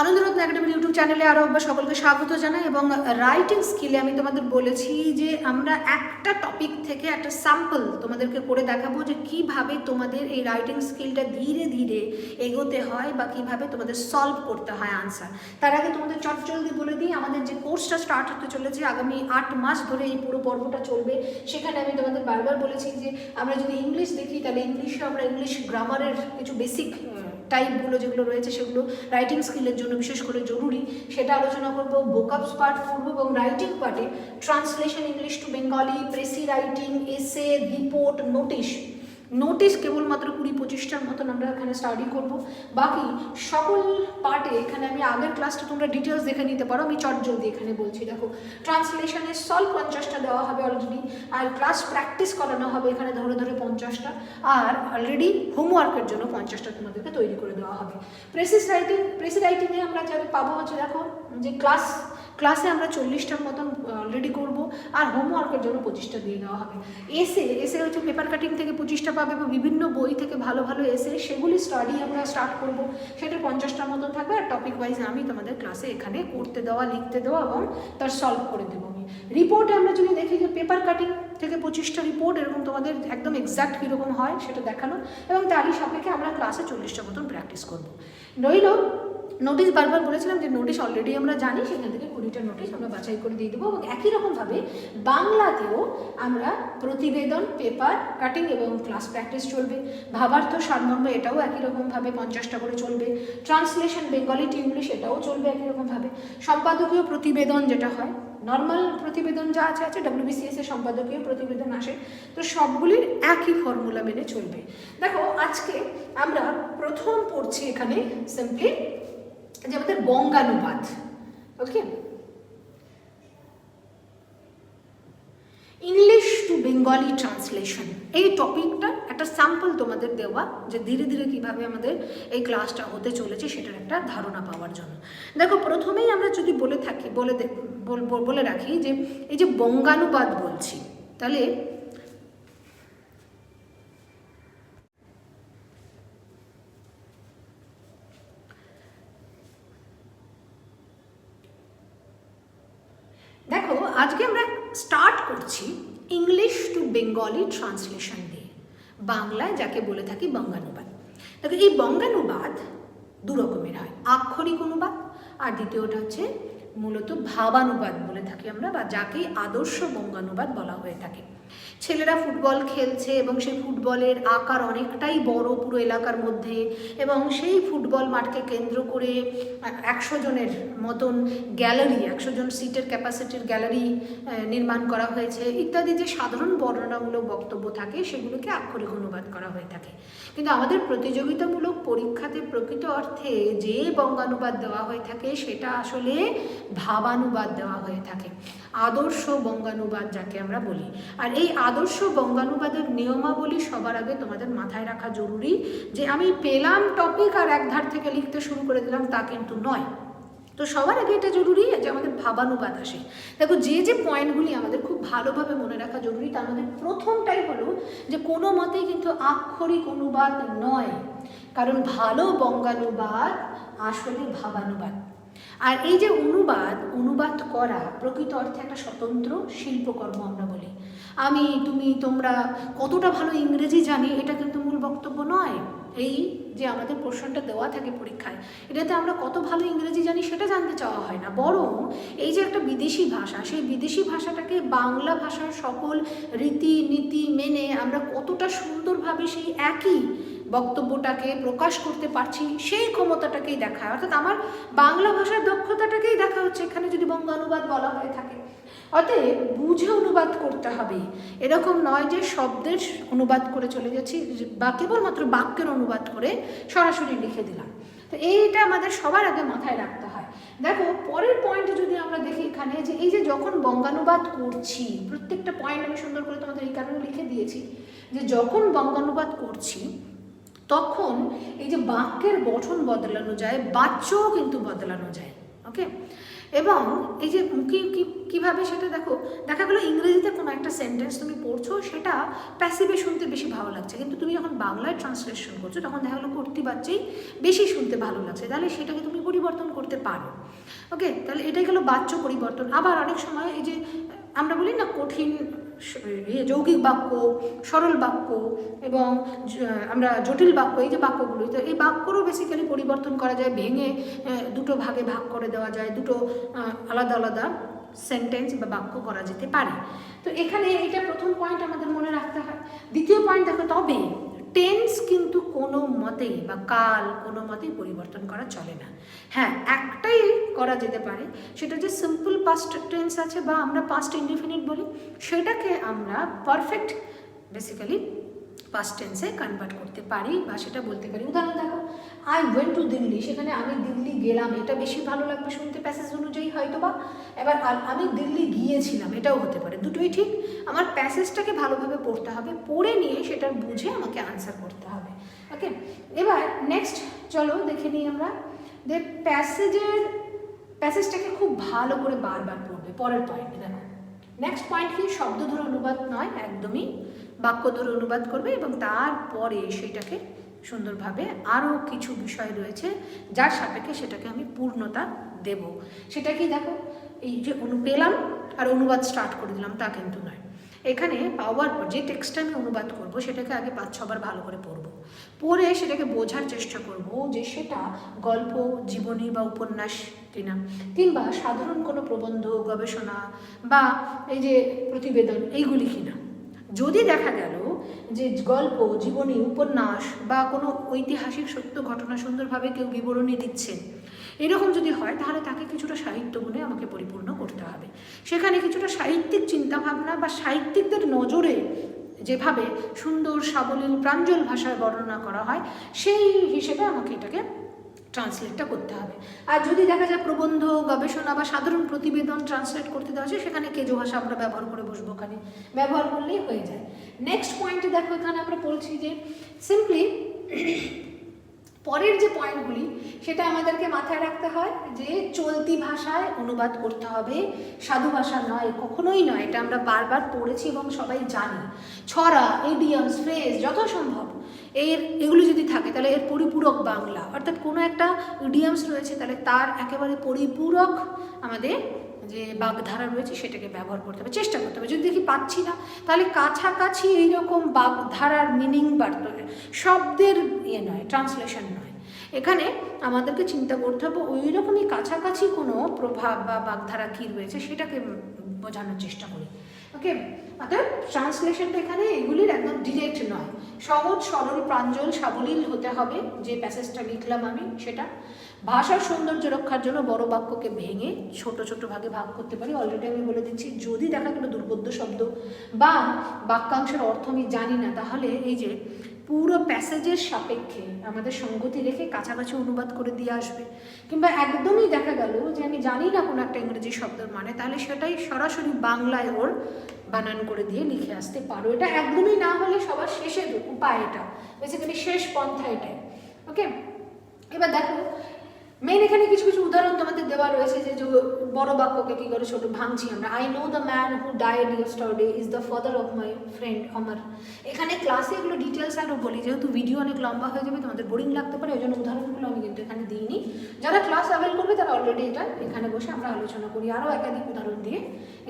আনন্দরত্ন academy YouTube চ্যানেলে আরও একবার সকলকে স্বাগত জানাই এবং রাইটিং স্কিলে আমি তোমাদের বলেছি যে আমরা একটা টপিক থেকে একটা স্যাম্পল তোমাদেরকে করে দেখাবো যে কীভাবে তোমাদের এই রাইটিং স্কিলটা ধীরে ধীরে এগোতে হয় বা কীভাবে তোমাদের সলভ করতে হয় আনসার তার আগে তোমাদের চটজলদি বলে দিই, আমাদের যে কোর্সটা স্টার্ট হতে চলেছে আগামী আট মাস ধরে এই পুরো পর্বটা চলবে। সেখানে আমি তোমাদের বারবার বলেছি যে আমরা যদি ইংলিশ দেখি, তাহলে ইংলিশে আমরা ইংলিশ গ্রামারের কিছু বেসিক টাইপগুলো যেগুলো রয়েছে সেগুলো রাইটিং স্কিলের জন্য, বিশেষ করে জরুরি, সেটা আলোচনা করব বোকআপস পার্ট করব এবং রাইটিং পার্টে translation English to Bengali precis writing এসে রিপোর্ট নোটিশ নোটিশ কেবলমাত্র কুড়ি পঁচিশটার মতন আমরা এখানে স্টাডি করব। বাকি সকল পার্টে এখানে আমি আগের ক্লাসটা তোমরা ডিটেলস দেখে নিতে পারো, আমি চট জলদি এখানে বলছি, দেখো। ট্রান্সলেশনের সলভ পঞ্চাশটা দেওয়া হবে অলরেডি আর ক্লাস প্র্যাকটিস করানো হবে এখানে ধরে ধরে পঞ্চাশটা, আর অলরেডি হোমওয়ার্কের জন্য পঞ্চাশটা তোমাদেরকে তৈরি করে দেওয়া হবে। প্রেসিস রাইটিং প্রেসি রাইটিংয়ে আমরা যারা পাবো হচ্ছে দেখো, যে ক্লাস ক্লাসে আমরা চল্লিশটার মতন অলরেডি করব, আর হোমওয়ার্কের জন্য পঁচিশটা দিয়ে দেওয়া হবে। এসে এসে হচ্ছে পেপার কাটিং থেকে পঁচিশটা পাবে বা বিভিন্ন বই থেকে ভালো ভালো এসে সেগুলি স্টাডি আমরা স্টার্ট করব। সেটা পঞ্চাশটার মতন থাকবে আর টপিক ওয়াইজ আমি তোমাদের ক্লাসে এখানে করতে দেওয়া, লিখতে দেওয়া এবং তার সলভ করে দেবো আমি। রিপোর্টে আমরা যদি দেখি যে পেপার কাটিং থেকে পঁচিশটা রিপোর্ট এরকম তোমাদের একদম এক্সাক্ট কীরকম হয় সেটা দেখানো এবং তারই সাপেক্ষে আমরা ক্লাসে চল্লিশটা মতন প্র্যাকটিস করব। রইল নোটিশ বারবার বলেছিলাম যে নোটিশ অলরেডি আমরা জানি, সেখান থেকে কুড়িটা নোটিশ আমরা বাছাই করে দিয়ে দেবো। এবং একই রকমভাবে বাংলাতেও আমরা প্রতিবেদন পেপার কাটিং এবং ক্লাস প্র্যাকটিস চলবে। ভাবার্থ, সারমর্ম, এটাও একই রকমভাবে পঞ্চাশটা করে চলবে। ট্রান্সলেশন বেঙ্গলি টু ইংলিশ এটাও চলবে একই রকমভাবে। সম্পাদকীয় প্রতিবেদন যেটা হয় নর্মাল প্রতিবেদন যা আছে আছে ডাব্লিউবিসিএস এর সম্পাদকীয় প্রতিবেদন আসে। তো সবগুলির একই ফর্মুলা মেনে চলবে। দেখো, আজকে আমরা প্রথম পড়ছি এখানে সিম্পলি যে আমাদের বঙ্গানুবাদ okay English to Bengali translation এই টপিকটা একটা স্যাম্পল তোমাদের দেওয়া যে ধীরে ধীরে কীভাবে আমাদের এই ক্লাসটা হতে চলেছে সেটার একটা ধারণা পাওয়ার জন্য। দেখো, প্রথমেই আমরা যদি বলে থাকি, বল- বলে রাখি যে এই যে বঙ্গানুবাদ বলছি, তাহলে দেখো, আজকে আমরা স্টার্ট করছি ইংলিশ টু বেঙ্গলি ট্রান্সলেশন দিয়ে, বাংলায় যাকে বলে থাকি বঙ্গানুবাদ। দেখো, এই বঙ্গানুবাদ দু রকমের হয়, আক্ষরিক অনুবাদ আর দ্বিতীয়টা হচ্ছে মূলত ভাবানুবাদ বলে থাকি আমরা, বা যাকে আদর্শ বঙ্গানুবাদ বলা হয়ে থাকে। ছেলেরা ফুটবল খেলছে এবং সেই ফুটবলের আকার অনেকটাই বড় পুরো এলাকার মধ্যে এবং সেই ফুটবল মাঠকে কেন্দ্র করে একশো জনের মতন গ্যালারি, একশো জন সিটের ক্যাপাসিটির গ্যালারি নির্মাণ করা হয়েছে। ইত্যাদি যে সাধারণ বর্ণনামূলক বক্তব্য থাকে, সেগুলোকে আক্ষরিক অনুবাদ করা হয়ে থাকে। কিন্তু আমাদের প্রতিযোগিতামূলক পরীক্ষাতে প্রকৃত অর্থে যে বঙ্গানুবাদ দেওয়া হয়ে থাকে, সেটা আসলে ভাবানুবাদ দেওয়া হয়ে থাকে। আদর্শ বঙ্গানুবাদ যাকে আমরা বলি। আর এই আদর্শ বঙ্গানুবাদের নিয়মাবলী সবার আগে তোমাদের মাথায় রাখা জরুরি যে আমি পেলাম টপিক আর একধার থেকে লিখতে শুরু করে দিলাম, তা কিন্তু নয়। তো সবার আগে এটা জরুরি যে আমাদের ভাবানুবাদ আসে। দেখো, যে যে পয়েন্টগুলি আমাদের খুব ভালোভাবে মনে রাখা জরুরি, তার মধ্যে প্রথমটাই হলো যে কোনো মতেই কিন্তু আক্ষরিক অনুবাদ নয়। কারণ ভালো বঙ্গানুবাদ আসলে ভাবানুবাদ। আর এই যে অনুবাদ অনুবাদ করা প্রকৃত অর্থে একটা স্বতন্ত্র শিল্পকর্ম আমরা বলি। আমি, তুমি, তোমরা কতটা ভালো ইংরেজি জানি এটা কিন্তু মূল বক্তব্য নয়। এই যে আমাদের প্রশ্নটা দেওয়া থাকে পরীক্ষায়, এটাতে আমরা কত ভালো ইংরেজি জানি সেটা জানতে চাওয়া হয় না। বরং এই যে একটা বিদেশি ভাষা, সেই বিদেশি ভাষাটাকে বাংলা ভাষার সকল রীতি নীতি মেনে আমরা কতটা সুন্দরভাবে সেই একই বক্তব্যটাকে প্রকাশ করতে পারছি, সেই ক্ষমতাটাকেই দেখায় অর্থাৎ আমার বাংলা ভাষার দক্ষতাটাকেই দেখা হচ্ছে এখানে যদি বঙ্গানুবাদ বলা হয়ে থাকে। অতএব বুঝে অনুবাদ করতে হবে। এরকম নয় যে শব্দের অনুবাদ করে চলে যাচ্ছি, বা কেবলমাত্র বাক্যের অনুবাদ করে সরাসরি লিখে দিলাম। তো এইটা আমাদের সবার আগে মাথায় রাখতে হয়। দেখো, পরের পয়েন্ট যদি আমরা দেখি এখানে যে এই যে যখন বঙ্গানুবাদ করছি, প্রত্যেকটা পয়েন্ট আমি সুন্দর করে তোমাদের এই কারণে লিখে দিয়েছি, যে যখন বঙ্গানুবাদ করছি তখন এই যে বাক্যের গঠন বদলানো যায়, বাচ্যও কিন্তু বদলানো যায় ওকে এবং এই যে কি, কীভাবে সেটা দেখো, দেখা গেলো ইংরেজিতে কোনো একটা সেন্টেন্স তুমি পড়ছো, সেটা প্যাসিভে শুনতে বেশি ভালো লাগছে। কিন্তু তুমি যখন বাংলায় ট্রান্সলেশন করছ, তখন দেখা গেলো কর্তৃবাচ্যেই বেশি শুনতে ভালো লাগছে। তাহলে সেটাকে তুমি পরিবর্তন করতে পারো ওকে তাহলে এটাই গেলো বাচ্য পরিবর্তন। আবার অনেক সময় এই যে আমরা বলি না কঠিন যৌগিক বাক্য, সরল বাক্য এবং আমরা জটিল বাক্য, এই যে বাক্যগুলো, তো এই বাক্যরও বেসিক্যালি পরিবর্তন করা যায়, ভেঙে দুটো ভাগে ভাগ করে দেওয়া যায়, দুটো আলাদা আলাদা সেন্টেন্স বা বাক্য করা যেতে পারে। তো এখানে এটা প্রথম পয়েন্ট আমাদের মনে রাখতে হয়। দ্বিতীয় পয়েন্ট দেখো, তবে টেন্স কিন্তু কোনো মতেই বা কাল কোনো মতেই পরিবর্তন করা চলে না। হ্যাঁ একটাই করা যেতে পারে, সেটা যে সিম্পল পাস্ট টেন্স আছে বা আমরা পাস্ট ইন্ডিফিনিট বলি, সেটাকে আমরা পারফেক্ট বেসিক্যালি পাস্ট টেন্সে কনভার্ট করতে পারি বা সেটা বলতে পারি। উদাহরণ দেখো আই ওয়েন্ট টু দিল্লি সেখানে আমি দিল্লি গেলাম, এটা বেশি ভালো লাগবে শুনতে প্যাসেজ অনুযায়ী হয়তো বা এবার আমি দিল্লি গিয়েছিলাম, এটাও হতে পারে। দুটোই ঠিক, আমার প্যাসেজটাকে ভালোভাবে পড়তে হবে, পড়ে নিয়ে সেটা বুঝে আমাকে আনসার করতে হবে। ওকে এবার নেক্সট চলো দেখে নিই আমরা যে প্যাসেজের প্যাসেজটাকে খুব ভালো করে বারবার পড়বে, পরের পয়েন্ট দেখো। নেক্সট পয়েন্ট কি? শব্দ ধরে অনুবাদ নয়, একদমই। বাক্য ধরে অনুবাদ করবে এবং তারপরে সেটাকে সুন্দরভাবে আরও কিছু বিষয় রয়েছে যার সাপেক্ষে সেটাকে আমি পূর্ণতা দেব। সেটা কি দেখো? এই যে অনু পেলাম আর অনুবাদ স্টার্ট করে দিলাম, তা কিন্তু নয়। এখানে পাওয়ার পর যে টেক্সটটা আমি অনুবাদ করব সেটাকে আগে পাঁচ, ছবার ভালো করে পড়ব। পড়ে সেটাকে বোঝার চেষ্টা করব যে সেটা গল্প, জীবনী বা উপন্যাস কিনা। কিংবা সাধারণ কোনো প্রবন্ধ, গবেষণা বা এই যে প্রতিবেদন, এইগুলি কিনা। যদি দেখা গেল যে গল্প, জীবনী, উপন্যাস বা কোনো ঐতিহাসিক সত্য ঘটনা সুন্দরভাবে কেউ বিবরণী দিচ্ছেন, এরকম যদি হয় তাহলে তাকে কিছুটা সাহিত্য গুণে আমাকে পরিপূর্ণ করতে হবে। সেখানে কিছুটা সাহিত্যিক চিন্তাভাবনা বা সাহিত্যিকদের নজরে যেভাবে সুন্দর, সাবলীল, প্রাঞ্জল ভাষায় বর্ণনা করা হয়, সেই হিসেবে আমাকে এটাকে ট্রান্সলেটটা করতে হবে। আর যদি দেখা যায় প্রবন্ধ, গবেষণা বা সাধারণ প্রতিবেদন ট্রান্সলেট করতে দেওয়া হয় সেখানে কেজো ভাষা আমরা ব্যবহার করে বসবো ওখানে। ব্যবহার করলেই হয়ে যায়। নেক্সট পয়েন্টে দেখো, এখানে আমরা বলছি যে সিম্পলি পরের যে পয়েন্টগুলি সেটা আমাদেরকে মাথায় রাখতে হয় যে চলতি ভাষায় অনুবাদ করতে হবে। সাধু ভাষা নয়, কখনোই নয়। এটা আমরা বারবার পড়েছি এবং সবাই জানি। ছড়া ইডিয়ামস ফ্রেজ যথাসম্ভব এর, এগুলো যদি থাকে, তাহলে এর পরিপূরক বাংলা। অর্থাৎ কোনো একটা ইডিয়ামস রয়েছে, তাহলে তার একেবারে পরিপূরক আমাদের যে বাগধারা রয়েছে সেটাকে ব্যবহার করতে হবে, চেষ্টা করতে হবে। যদি দেখি পাচ্ছি না, তাহলে কাছাকাছি এইরকম বাগধারার মিনিং হবে শব্দের ইয়ে নয় ট্রান্সলেশন নয়। এখানে আমাদেরকে চিন্তা করতে হবে ওই রকমই কাছাকাছি কোনো প্রভাব বা বাগধারা কী রয়েছে সেটাকে বোঝানোর চেষ্টা করি। ওকে অর্থাৎ ট্রান্সলেশনটা এখানে এগুলির একদম ডিরেক্ট নয়। সহজ, সরল, প্রাঞ্জল, সাবলীল হতে হবে, যে প্যাসেজটা লিখলাম আমি, সেটা। ভাষার সৌন্দর্য রক্ষার জন্য বড় বাক্যকে ভেঙে ছোট ছোট ভাগে ভাগ করতে পারি। অলরেডি আমি বলে দিচ্ছি, যদি দেখা গেলো দুর্বোধ্য শব্দ বা বাক্যাংশের অর্থ আমি জানি না, তাহলে এই যে পুরো প্যাসেজের সাপেক্ষে আমাদের সঙ্গতি রেখে কাছাকাছি অনুবাদ করে দিয়ে আসবে। কিংবা একদমই দেখা গেল যে আমি জানি না কোনো একটা ইংরেজি শব্দের মানে তাহলে সেটাই সরাসরি বাংলায় ওর বানান করে দিয়ে লিখে আসতে পারো। এটা একদমই না হলে সবার শেষের উপায় এটা। বেসিক্যালি শেষ পন্থা এটাই। ওকে এবার দেখো মেন এখানে কিছু কিছু উদাহরণ তোমাদের দেওয়া রয়েছে যে বড় বাক্যকে কি করে ছোট ভাঙছি আমরা। I know the man who died yesterday is the father of my friend Amar এখানে ক্লাসে এগুলো ডিটেলস আরও বলি, যেহেতু ভিডিও অনেক লম্বা হয়ে যাবে, তোমাদের বোরিং লাগতে পারে, ওই জন্য উদাহরণগুলো আমি কিন্তু এখানে দিইনি। যারা ক্লাস অ্যাভেল করবে, তারা অলরেডি এটা এখানে বসে আমরা আলোচনা করি। আরও একাধিক উদাহরণ দিয়ে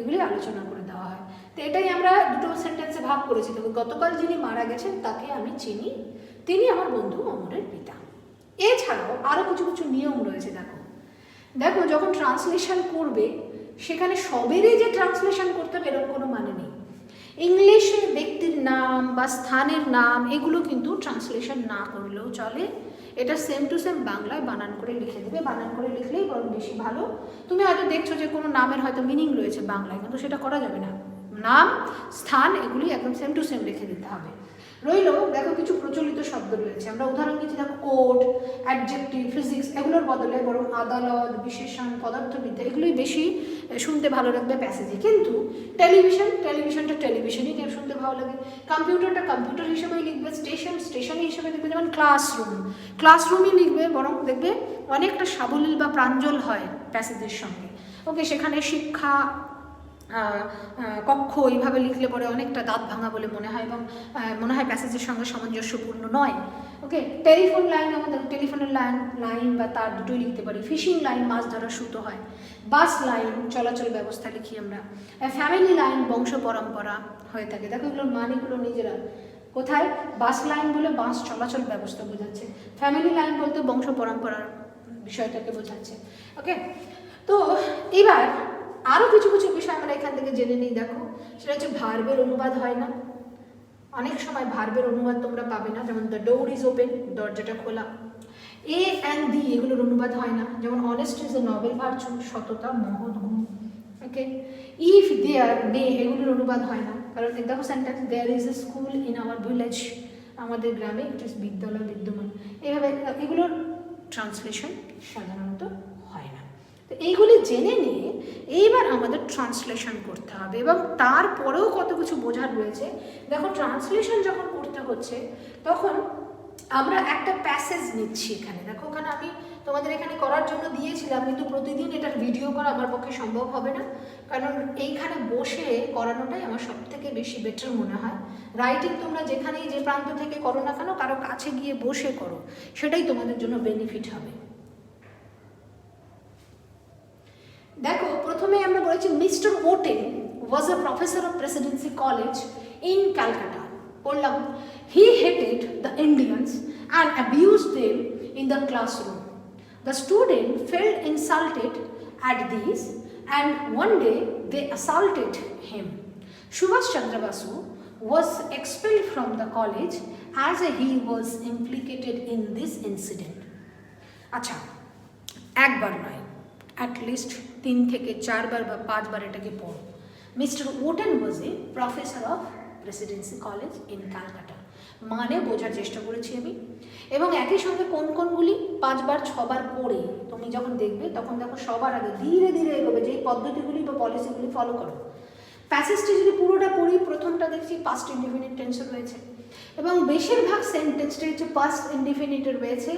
এগুলি আলোচনা করে দেওয়া হয়। তো এটাই আমরা দুটো সেন্টেন্সে ভাগ করেছি। তবে গতকাল যিনি মারা গেছেন, তাকে আমি চিনি। তিনি আমার বন্ধু অমরের পিতা। এছাড়াও আরও কিছু কিছু নিয়ম রয়েছে, দেখো। দেখো, যখন ট্রান্সলেশন করবে, সেখানে সবেরই যে ট্রান্সলেশন করতে হবে, এরকম কোনো মানে নেই। ইংলিশে ব্যক্তির নাম বা স্থানের নাম, এগুলো কিন্তু ট্রান্সলেশন না করলেও চলে। এটা সেম টু সেম বাংলায় বানান করে লিখে দেবে। বানান করে লিখলেই বরং বেশি ভালো। তুমি হয়তো দেখছ যে কোনো নামের হয়তো মিনিং রয়েছে বাংলায়, কিন্তু সেটা করা যাবে না। নাম, স্থান, এগুলি একদম সেম টু সেম লিখে দিতে হবে। রইল, দেখো কিছু প্রচলিত শব্দ রয়েছে। আমরা উদাহরণ দিচ্ছি, দেখো কোর্ট অ্যাডজেক্টিভ ফিজিক্স এগুলোর বদলে বরং আদালত, বিশেষণ, পদার্থবিদ্যা, এগুলোই বেশি শুনতে ভালো লাগবে প্যাসেজে কিন্তু টেলিভিশন টেলিভিশনটা টেলিভিশনই শুনতে ভালো লাগে। কম্পিউটারটা কম্পিউটার হিসেবেই লিখবে স্টেশন স্টেশন হিসেবে লিখবে, যেমন ক্লাসরুম ক্লাসরুমই লিখবে, বরং দেখবে অনেকটা সাবলীল বা প্রাঞ্জল হয় প্যাসেজের সঙ্গে। ওকে, সেখানে শিক্ষা কক্ষ এইভাবে লিখলে পরে অনেকটা দাঁত ভাঙা বলে মনে হয় এবং মনে হয় প্যাসেজের সঙ্গে সামঞ্জস্যপূর্ণ নয়। ওকে টেলিফোন লাইন আমাদের টেলিফোনের লাইন লাইন বা তার দুটোই লিখতে পারি। ফিশিং লাইন মাছ ধরা সুতো হয়। বাস লাইন চলাচল ব্যবস্থা লিখি আমরা। ফ্যামিলি লাইন বংশ পরম্পরা হয়ে থাকে। দেখো এগুলোর মানেগুলো নিজেরা। কোথায়? বাস লাইন বলে বাস চলাচল ব্যবস্থা বোঝাচ্ছে। ফ্যামিলি লাইন বলতে বংশ পরম্পরার বিষয়টাকে বোঝাচ্ছে। ওকে তো এবার আরও কিছু কিছু বিষয় আমরা এখান থেকে জেনে নিই, দেখো। সেটা হচ্ছে ভার্বের অনুবাদ হয় না। অনেক সময় ভার্বের অনুবাদ তোমরা পাবে না, যেমন দ্য ডোর ইজ ওপেন দরজাটা খোলা এ অ্যান্ড দি এগুলোর অনুবাদ হয় না। যেমন honest is a novel virtue সততা মহৎ গুণ ওকে ইফ দেয়ার মে এগুলোর অনুবাদ হয় না। কারণ দেখো sentence there is a school in our village আমাদের গ্রামে একটি বিদ্যালয় বিদ্যমান। এইভাবে এগুলোর ট্রান্সলেশন সাধারণত তো এইগুলি জেনে নিয়ে এইবার আমাদের ট্রান্সলেশন করতে হবে এবং তারপরেও কত কিছু বোঝার রয়েছে। দেখো ট্রান্সলেশন যখন করতে হচ্ছে, তখন আমরা একটা প্যাসেজ নিচ্ছি এখানে। দেখো, ওখানে আমি তোমাদের এখানে করার জন্য দিয়েছিলাম, কিন্তু প্রতিদিন এটার ভিডিও করা আমার পক্ষে সম্ভব হবে না। কারণ এইখানে বসে করানোটাই আমার সব থেকে বেশি বেটার মনে হয়। রাইটিং তোমরা যেখানেই যে প্রান্ত থেকে করো না কেন, কারও কাছে গিয়ে বসে করো। সেটাই তোমাদের জন্য বেনিফিট হবে। দেখো প্রথমে আমরা বলেছি mister Oaten was a professor of Presidency College in Calcutta পড়লাম। He hated the Indians and abuse them in the classroom the student felt insulted at this and one day they assaulted him Subhas Chandra Bose was expelled from the college as he was implicated in this incident. আচ্ছা একবার নয়। At least তিন থেকে চারবার বা পাঁচবার এটাকে পড়ো। Mister Oaten was a professor of Presidency College in Calcutta মানে বোঝার চেষ্টা করেছি আমি। এবং একই সঙ্গে কোন কোনগুলি পাঁচবার, ছবার পড়ে, তুমি যখন দেখবে, তখন দেখো সবার আগে ধীরে ধীরে এগোবে, যেই পদ্ধতিগুলি বা পলিসিগুলি ফলো করো। প্যাসেজটি যদি পুরোটা পড়ি, প্রথমটা দেখছি পাস্ট ইনডিফিনিট টেন্সে রয়েছে। এবং বেশিরভাগ সেন্টেন্সটা হচ্ছে পাস্ট ইনডিফিনিটে রয়েছে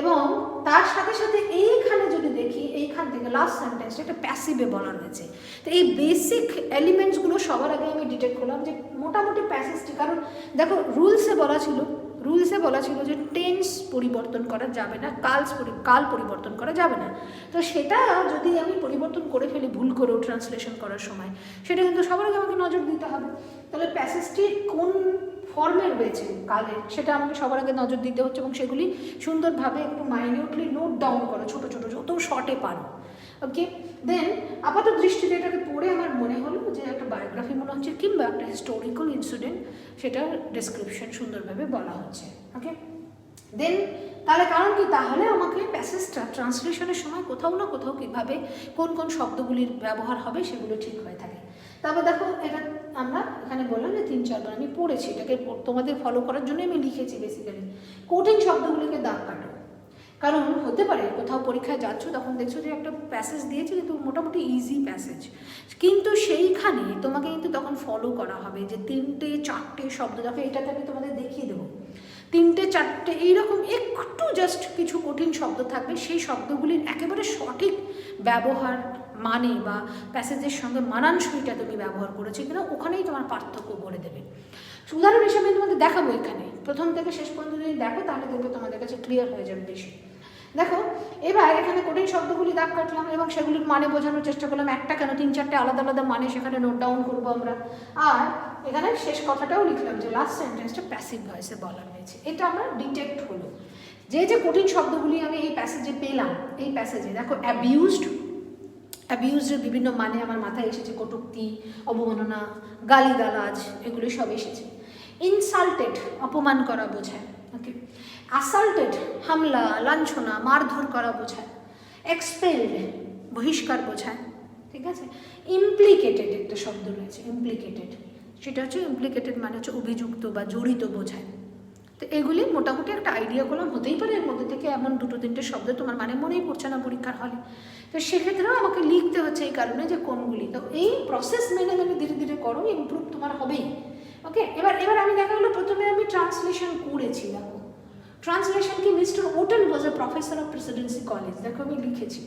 এবং তার সাথে সাথে এইখানে যদি দেখি, এইখান থেকে লাস্ট সেন্টেন্সটা এটা প্যাসিভে বলা রয়েছে। তো এই বেসিক এলিমেন্টসগুলো সবার আগে আমি ডিটেক্ট করলাম যে মোটামুটি প্যাসেজটি কারণ দেখো রুলসে বলা ছিল রুলসে বলা ছিল যে টেন্স পরিবর্তন করা যাবে না কালস কাল পরিবর্তন করা যাবে না। তো সেটা যদি আমি পরিবর্তন করে ফেলি ভুল করেও ট্রান্সলেশন করার সময়, সেটা কিন্তু সবার আগে আমাকে নজর দিতে হবে। তাহলে প্যাসেজটি কোন ফর্মে রয়েছে কালের সেটা আমাকে সবার আগে নজর দিতে হচ্ছে এবং সেগুলি সুন্দরভাবে একটু মাইনিউটলি নোট ডাউন করো, ছোটো ছোটো যত শর্টে পারো। ওকে দেন আপাত দৃষ্টিতে এটাকে পড়ে আমার মনে হলো যে একটা বায়োগ্রাফি মনে হচ্ছে, কিংবা একটা হিস্টোরিক্যাল ইনসিডেন্ট সেটার ডেসক্রিপশন সুন্দরভাবে বলা হচ্ছে। ওকে দেন তাহলে কারণ কি? তাহলে আমাকে প্যাসেজটা ট্রান্সলেশনের সময় কোথাও না কোথাও কীভাবে কোন কোন শব্দগুলির ব্যবহার হবে সেগুলো ঠিক হয়ে থাকে। তারপর দেখো, এটা আমরা এখানে বললাম যে তিন চারবার আমি পড়েছি, এটাকে তোমাদের ফলো করার জন্য আমি লিখেছি বেসিক্যালি কঠিন শব্দগুলিকে দাগ কাটো। কারণ হতে পারে, কোথাও পরীক্ষায় যাচ্ছ, তখন দেখছ যে একটা প্যাসেজ দিয়েছে, কিন্তু মোটামুটি ইজি প্যাসেজ কিন্তু সেইখানে তোমাকে কিন্তু তখন ফলো করা হবে যে তিনটে, চারটে শব্দ। দেখো, এটাতে আমি তোমাদের দেখিয়ে দেবো। তিনটে, চারটে, এইরকম একটু জাস্ট কিছু কঠিন শব্দ থাকবে, সেই শব্দগুলির একেবারে সঠিক ব্যবহার মানে বা প্যাসেজের সঙ্গে মানানসইটা তুমি ব্যবহার করেছ কিনা, ওখানেই তোমার পার্থক্য বলে দেবে। উদাহরণ হিসেবে আমি তোমাদের দেখাবো এখানে। প্রথম থেকে শেষ পর্যন্ত যদি দেখো, তাহলে দেখবে তোমাদের কাছে ক্লিয়ার হয়ে যাবে বেশি। দেখো, এবার এখানে কঠিন শব্দগুলি দাগ কাটলাম এবং সেগুলির মানে বোঝানোর চেষ্টা করলাম। একটা কেন? তিন, চারটে আলাদা আলাদা মানে সেখানে নোট ডাউন করব আমরা। আর এখানে শেষ কথাটাও লিখলাম যে লাস্ট সেন্টেন্সটা প্যাসিভ ভয়েসে বলা হয়েছে। এটা আমার ডিটেক্ট হলো। যে যে কঠিন শব্দগুলি আমি এই প্যাসেজে পেলাম, এই প্যাসেজে দেখো অ্যাবিউজড অ্যাবিউজের বিভিন্ন মানে আমার মাথায় এসেছে, কটুক্তি, অবমাননা, গালিগালাজ এগুলো সব এসেছে। ইনসাল্টেড অপমান করা বোঝায়। ওকে অ্যাসাল্টেড হামলা, লাঞ্ছনা, মারধর করা বোঝায়। এক্সপেলড বহিষ্কার বোঝায়। ঠিক আছে? ইমপ্লিকেটেড একটা শব্দ রয়েছে ইমপ্লিকেটেড সেটা হচ্ছে ইমপ্লিকেটেড মানে হচ্ছে অভিযুক্ত বা জড়িত বোঝায়। তো এগুলি মোটামুটি একটা আইডিয়া করলাম হতেই পারে। এর মধ্যে থেকে এমন দুটো তিনটে শব্দ তোমার মানে মনেই পড়ছে না পরীক্ষার হলে। তো সেক্ষেত্রেও আমাকে লিখতে হচ্ছে এই কারণে যে কোনগুলি। তো এই প্রসেস মেনে মেনে ধীরে ধীরে করো ইমপ্রুভ তোমার হবেই। ওকে এবার এবার আমি দেখা গেলো, প্রথমে আমি ট্রান্সলেশন করেছি, দেখো। ট্রান্সলেশন কি mister Oaten was a professor of Presidency College দেখো আমি লিখেছি।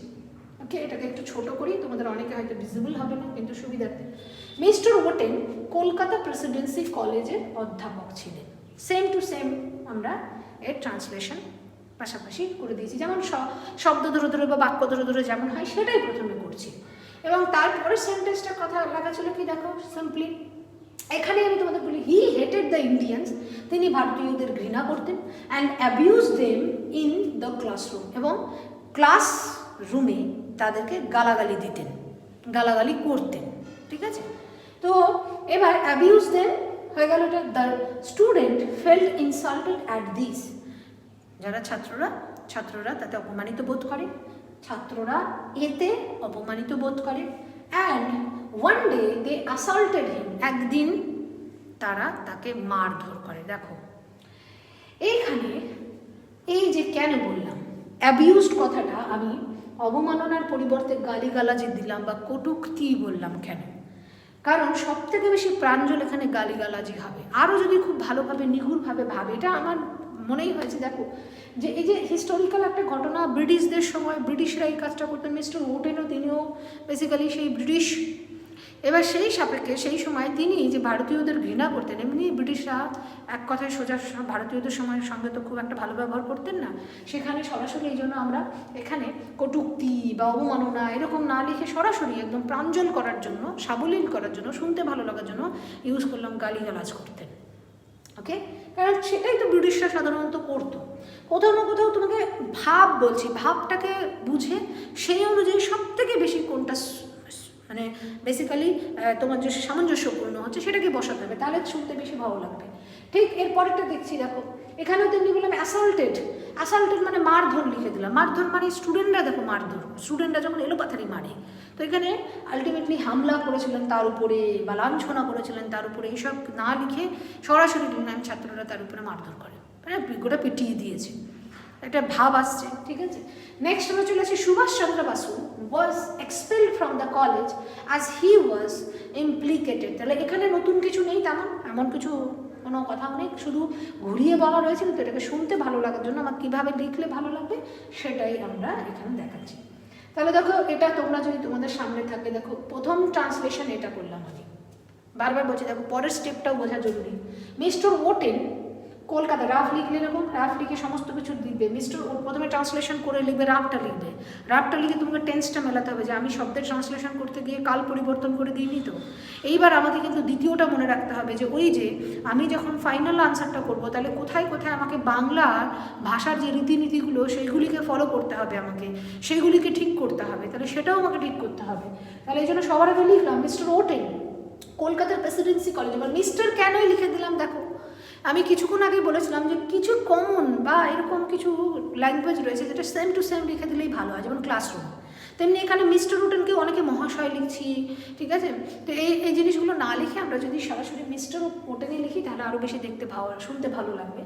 ওকে এটাকে একটু ছোট করি, তোমাদের অনেকে হয়তো ভিজিবল হবে না, কিন্তু সুবিধার্থে। মিস্টার ওটেন কলকাতা প্রেসিডেন্সি কলেজের অধ্যাপক ছিলেন। সেম টু সেম আমরা এর ট্রান্সলেশন পাশাপাশি করে দিয়েছি। যেমন শব্দ ধরে ধরে বা বাক্য ধরে ধরে যেমন হয় সেটাই প্রথমে করছি। এবং তারপরে সেন্টেন্সটার কথা লাগা ছিল কি দেখো? সিম্পলি এখানে আমি তোমাদের বলি হি হেটেড দ্য ইন্ডিয়ান্স তিনি ভারতীয়দের ঘৃণা করতেন and abuse them in the classroom এবং ক্লাস রুমে তাদেরকে গালাগালি দিতেন, গালাগালি করতেন, ঠিক আছে? তো এবার অ্যাবিউজ দেম হয়ে গেল এটা the student felt insulted at this যারা ছাত্ররা ছাত্ররা তাতে অপমানিত বোধ করে, ছাত্ররা এতে অপমানিত বোধ করে and one day they assaulted him একদিন তারা তাকে মারধর করে। দেখো, এইখানে এই যে কেন বললাম অ্যাবিউজড কথাটা আমি অবমাননার পরিবর্তে গালিগালাজি দিলাম বা কটুক্তি বললাম কেন? কারণ সব থেকে বেশি প্রাঞ্জল এখানে গালিগালাজি হবে। আরও যদি খুব ভালোভাবে, নিগুড়ভাবে ভাবে, এটা আমার মনেই হয়েছে দেখো, যে এই যে হিস্টোরিক্যাল একটা ঘটনা, ব্রিটিশদের সময়, ব্রিটিশরা এই কাজটা করতেন। মিস্টার ওটেনও তিনিও বেসিক্যালি সেই ব্রিটিশ এবার সেই সাপেক্ষে সেই সময় তিনি যে ভারতীয়দের ঘৃণা করতেন, এমনি ব্রিটিশরা এক কথায় সোজা ভারতীয়দের সময় সঙ্গে তো খুব একটা ভালো ব্যবহার করতেন না। সেখানে সরাসরি এই জন্য আমরা এখানে কটুক্তি বা অবমাননা এরকম না লিখে সরাসরি একদম প্রাঞ্জল করার জন্য, সাবলীল করার জন্য, শুনতে ভালো লাগার জন্য ইউজ করলাম গালিগালাজ করতেন। ওকে কারণ সেটাই তো ব্রিটিশরা সাধারণত করতো। কোথাও না কোথাও তোমাকে ভাব বলছি, ভাবটাকে বুঝে সেই অনুযায়ী সব থেকে বেশি কোনটা মানে বেসিক্যালি তোমার যে সামঞ্জস্যপূর্ণ হচ্ছে সেটাকে বসাতে হবে, তাহলে শুনতে বেশি ভালো লাগবে। ঠিক এর পরেরটা দেখছি, দেখো, এখানেও তেমনি বললাম অ্যাসাল্টেড অ্যাসাল্টেড মানে মারধর লিখে দিলাম। মারধর মানে স্টুডেন্টরা দেখো, মারধর। স্টুডেন্টরা যখন এলোপাথারি মারে, তো এখানে আলটিমেটলি হামলা করেছিলেন তার উপরে বা লাঞ্ছনা করেছিলেন তার উপরে, এইসব না লিখে সরাসরি লিখলাম ছাত্ররা তার উপরে মারধর করে। মানে গোটা পিটিয়ে দিয়েছে। একটা ভাব আসছে, ঠিক আছে? নেক্সট আমরা চলে আসি Subhash Chandra Bose was expel from the college as he was implicated তাহলে এখানে নতুন কিছু নেই তেমন, এমন কিছু কোনো কথা নেই, শুধু ঘুরিয়ে বলা রয়েছে, কিন্তু এটাকে শুনতে ভালো লাগার জন্য আমার কীভাবে লিখলে ভালো লাগবে সেটাই আমরা এখানে দেখাচ্ছি। তাহলে দেখো, এটা তোমরা যদি তোমাদের সামনে থাকে, দেখো, প্রথম ট্রান্সলেশন এটা করলাম আমি। বারবার বলছি, দেখো, পরের স্টেপটাও বোঝা জরুরি। মিস্টার ওটেন কলকাতা রাফ লিখলে এরকম, রাফ লিখে সমস্ত কিছু দিবে। মিস্টার প্রথমে ট্রান্সলেশন করে লিখবে, রাফটা লিখবে। রাফটা লিখে তোমাকে টেন্সটা মেলাতে হবে যে আমি শব্দের ট্রান্সলেশন করতে গিয়ে কাল পরিবর্তন করে দিইনি তো। এইবার আমাকে কিন্তু দ্বিতীয়টা মনে রাখতে হবে যে ওই যে আমি যখন ফাইনাল আনসারটা করব, তাহলে কোথায় কোথায় আমাকে বাংলার ভাষার যে রীতিনীতিগুলো, সেইগুলিকে ফলো করতে হবে আমাকে। সেইগুলিকে ঠিক করতে হবে, তাহলে সেটাও আমাকে ঠিক করতে হবে। তাহলে এই জন্য সবার আগে লিখলাম মিস্টার ওটেন কলকাতার প্রেসিডেন্সি কলেজ এবার মিস্টার কেনই লিখে দিলাম, দেখো। আমি কিছুক্ষণ আগে বলেছিলাম যে কিছু কমন বা এরকম কিছু ল্যাঙ্গুয়েজ রয়েছে যেটা সেম টু সেম লিখে দিলেই ভালো হয়, যেমন ক্লাসরুম তেমনি এখানে মিস্টার রুটেনকে অনেকে মহাশয় লিখছি, ঠিক আছে? তো এই এই জিনিসগুলো না লিখে আমরা যদি সরাসরি মিস্টার ওটেনে লিখি, তাহলে আরও বেশি দেখতে ভালো, শুনতে ভালো লাগবে।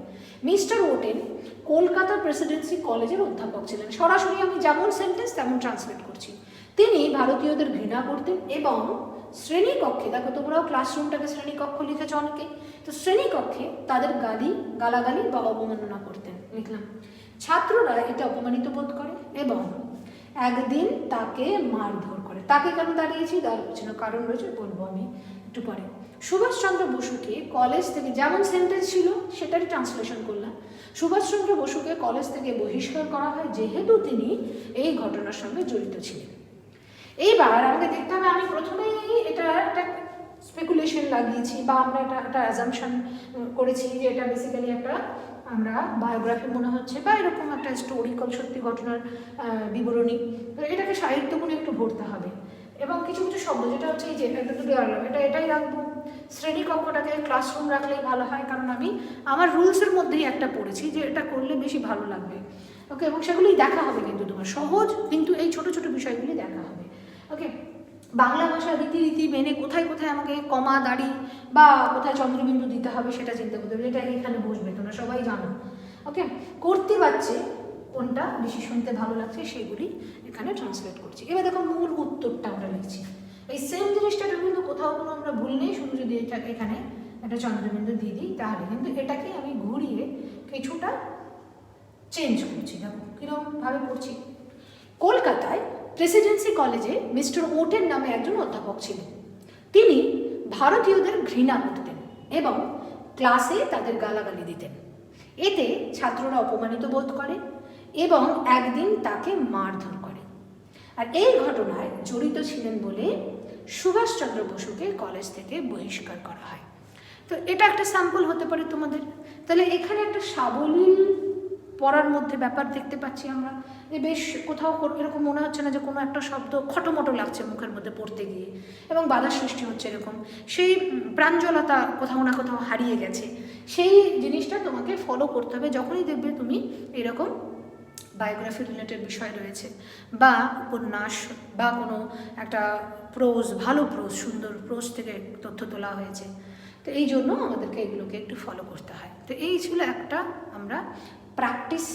মিস্টার ওটেন কলকাতা প্রেসিডেন্সি কলেজের অধ্যাপক ছিলেন। সরাসরি আমি যেমন সেন্টেন্স তেমন ট্রান্সলেট করছি। তিনি ভারতীয়দের ঘৃণা করতেন এবং শ্রেণীকক্ষে, দেখো তোমরাও ক্লাসরুমটাকে শ্রেণীকক্ষ লিখেছ অনেকে, তো শ্রেণীকক্ষে তাদের গালি, গালাগালি বা অবমাননা করতেন লিখলাম, ছাত্ররা এতে অপমানিত বোধ করে এবং একদিন তাকে মারধর করে। তাকে কেন দাঁড়িয়েছি? তার পিছনে কারণ রয়েছে, বলব আমি একটু পরে। সুভাষচন্দ্র বসুকে কলেজ থেকে যেমন সেন্টেন্স ছিল, সেটারই ট্রান্সলেশন করলাম। সুভাষচন্দ্র বসুকে কলেজ থেকে বহিষ্কার করা হয়, যেহেতু তিনি এই ঘটনার সঙ্গে জড়িত ছিলেন। এইবার আমাকে দেখতে হবে, আমি প্রথমেই এটা একটা স্পেকুলেশন লাগিয়েছি বা আমরা এটা, একটা অ্যাজামশন করেছি যে এটা বেসিক্যালি একটা আমরা বায়োগ্রাফি মনে হচ্ছে বা এরকম একটা স্টোরিক্যাল সত্যি ঘটনার বিবরণী। এটাকে সাহিত্য গুণে একটু ভরতে হবে। এবং কিছু কিছু শব্দ, যেটা হচ্ছে এই যে, এটা দুটো রাখলাম এটা এটাই রাখব। শ্রেণীকক্ষটাকে ক্লাসরুম রাখলেই ভালো হয়, কারণ আমি আমার রুলসের মধ্যেই একটা পড়েছি যে এটা করলে বেশি ভালো লাগবে। ওকে এবং সেগুলোই দেখা হবে কিন্তু তোমার, সহজ কিন্তু এই ছোট ছোট বিষয়গুলি দেখা হবে। ওকে বাংলা ভাষার রীতিরীতি মেনে কোথায় কোথায় আমাকে কমা, দাড়ি বা কোথায় চন্দ্রবিন্দু দিতে হবে সেটা চিন্তা করতে হবে এটা এখানে বসবে, তোমরা সবাই জানো। ওকে করতে পারছে, কোনটা বেশি শুনতে ভালো লাগছে সেগুলি এখানে ট্রান্সলেট করছি। এবার দেখো মূল উত্তরটা আমরা লিখছি। এই সেম জিনিসটা কিন্তু কোথাও কোনো আমরা ভুল নেই, শুধু যদি এটা এখানে একটা চন্দ্রবিন্দু দিয়ে দিই, তাহলে কিন্তু এটাকে আমি ঘুরিয়ে কিছুটা চেঞ্জ করছি। দেখো, কীরকমভাবে করছি। কলকাতায় প্রেসিডেন্সি কলেজে মিস্টার ওটের নামে একজন অধ্যাপক ছিলেন। তিনি ভারতীয়দের ঘৃণা করতেন এবং ক্লাসে তাদের গালাগালি দিতেন। এতে ছাত্ররা অপমানিত বোধ করে এবং একদিন তাকে মারধর করে। আর এই ঘটনায় জড়িত ছিলেন বলে সুভাষচন্দ্র বসুকে কলেজ থেকে বহিষ্কার করা হয়। তো এটা একটা স্যাম্পল হতে পারে তোমাদের। তাহলে এখানে একটা সাবলীল পড়ার মধ্যে ব্যাপার দেখতে পাচ্ছি আমরা যে বেশ কোথাও এরকম মনে হচ্ছে না যে কোনো একটা শব্দ খটোমটো লাগছে মুখের মধ্যে পড়তে গিয়ে এবং বাধা সৃষ্টি হচ্ছে এরকম। সেই প্রাঞ্জলতা কোথাও না কোথাও হারিয়ে গেছে। সেই জিনিসটা তোমাকে ফলো করতে হবে। যখনই দেখবে তুমি এরকম বায়োগ্রাফি রিলেটেড বিষয় রয়েছে বা উপন্যাস বা কোনো একটা প্রোজ ভালো প্রোজ সুন্দর প্রোজ থেকে তথ্য তোলা হয়েছে। তো এই জন্য আমাদেরকে এগুলোকে একটু ফলো করতে হয়। তো এই ছিল একটা আমরা প্র্যাকটিস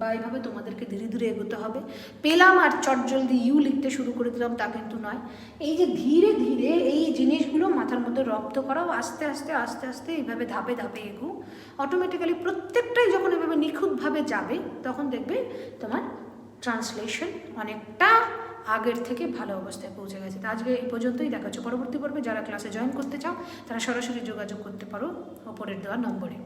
বা এইভাবে তোমাদেরকে ধীরে ধীরে এগোতে হবে। পেলাম আর চটজলদি ইউ লিখতে শুরু করে দিলাম, তা কিন্তু নয়। এই যে ধীরে ধীরে এই জিনিসগুলো মাথার মধ্যে রপ্ত করাও, আস্তে আস্তে আস্তে আস্তে এইভাবে ধাপে ধাপে এগো। অটোমেটিক্যালি প্রত্যেকটাই যখন এভাবে নিখুঁতভাবে যাবে, তখন দেখবে তোমার ট্রান্সলেশন অনেকটা আগের থেকে ভালো অবস্থায় পৌঁছে গেছে। তো আজকে এই পর্যন্তই দেখাচ্ছ পরবর্তী পর্বে। যারা ক্লাসে জয়েন করতে চাও, তারা সরাসরি যোগাযোগ করতে পারো, ওপরের দেওয়া নম্বরে।